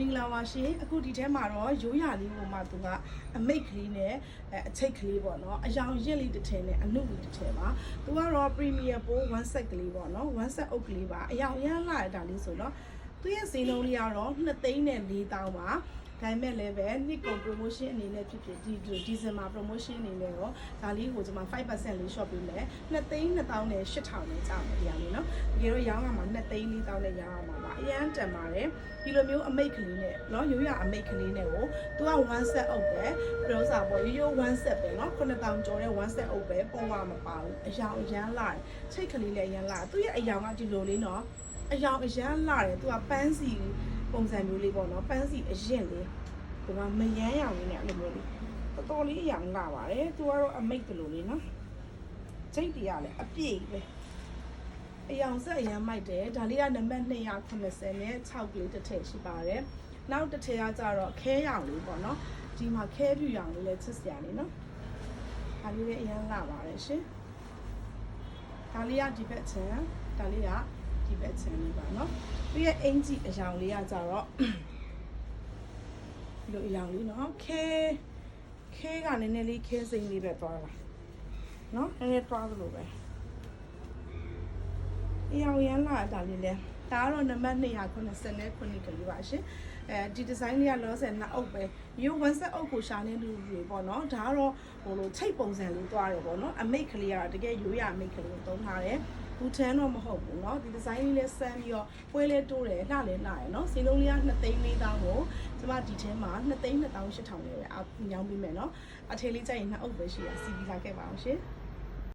မင်္ဂလာပါရှင်အခုဒီထဲမှာတော့ရိုးရာလေးပုံမှာသူကအမိတ်ကလေးနဲ့အဲအချိတ်ကလေးပေါ့နော်အယောင်ရစ်လေးတစ်ထည်နဲ့အနုလေးတစ်ထည်ပါသူကတော့ Premier Pro one set ကလေးပေါ့နော် one set အုပ်ကလေးပါအယောင်ရမ်းလာတဲ့ဒါလေးဆိုတော့သူရဲ့ဈေးနှုန်းလေးကတော့2သိန်းနဲ့4တောင်းပါ ဒါပေမဲ့လည်းပဲနှစ်ကုန် promotion အနေနဲ့ဖြစ်ဖြစ်ဒီဒီဒီဇင်ဘာ promotion အနေနဲ့ရောဒါလေးကိုကျွန်မ5%လေး shop ပေးမယ်2သိန်း1000နဲ့8000နဲ့ကြောက်မယ်ဒီရလေးနော်တကယ်တော့ရောင်းရမှာ2သိန်း4000နဲ့ရောင်းရမှာပါအရန်တန်ပါတယ်ဒီလိုမျိုးအမိတ်ကလေးနဲ့နော်ရိုးရအမိတ်ကလေးနဲ့ကိုသူက1 set အုပ်ပဲပြတော့စားပေါ့ရိုးရိုး1 set ပဲနော်9000ကျော်တဲ့1 set အုပ်ပဲပုံကမပါဘူးအယောင်အရန်လာချိတ်ကလေးလည်းအရန်လာသူရဲ့အယောင်ကဒီလိုလေးနော်အယောင်အရန်လာတယ်သူကပန်းစီ ပုံစံမျိုးလေးပေါ့နော်ဖန်စီအရင်လေးဒီမှာမရမ်းရောင်လေးနဲ့အဲ့လိုမျိုးလေးတော်တော်လေးရောင်လာပါတယ်သူကတော့အမိတ်ကလေးလေးနော်ချိတ်တရားလည်းအပြည့်ပဲအယောင်ဆက်အရမ်းမိုက်တယ်ဒါလေးကနံပါတ်280နဲ့6ကလေးတစ်ထည့်ရှိပါတယ်နောက်တစ်ထည့်ကကြတော့ခဲရောင်လေးပေါ့နော်ဒီမှာခဲပြူရောင်လေးလည်းချစ်စရာလေးနော်ဒါလေးလည်းအရမ်းလာပါတယ်ရှင်ဒါလေးကဒီဘက်ချမ်းဒါလေးက ဒီဘက်ချမ်းလေးပါနော်ပြီးရဲ့အင်ဂျီအယောင်လေးကကြတော့ဒီလိုအယောင်လေးနော်ခဲခဲကနည်းနည်းလေးခဲစိမ့်လေးပဲသွားတာနော်နည်းနည်းသွားသလိုပဲအယောင်ရမ်းလာတာလေးလဲဒါကတော့နံပါတ်290ခုနှစ်ကလေးပါရှင်အဲဒီဒီဇိုင်းလေးကလောဆယ်နှစ်အုပ်ပဲရိုးဝန်ဆက်အုပ်ကိုရှာနေလူတွေပေါ့နော်ဒါကတော့ဟိုလိုချိတ်ပုံစံလေးသွားတယ်ပေါ့နော်အမိတ်ကလေးကတော့တကယ်ရိုးရအမိတ်ကလေးကိုသုံးထားတယ် ဘူးထန်းတော့မဟုတ်ဘူးเนาะဒီဒီဇိုင်းလေးလဲဆန်းပြီးတော့ပွဲလဲတိုးတယ်လှလဲလှရယ်เนาะစီလုံးလေးက2သိန်း4တောင်းကိုကျမဒီထဲမှာ2သိန်း2800လေးပဲအညောင်းပေးမယ်เนาะအထေးလေးကြိုက်ရင်နှစ်အုပ်ပဲရှိတာစီပြီးလာခဲ့ပါအောင်ရှင်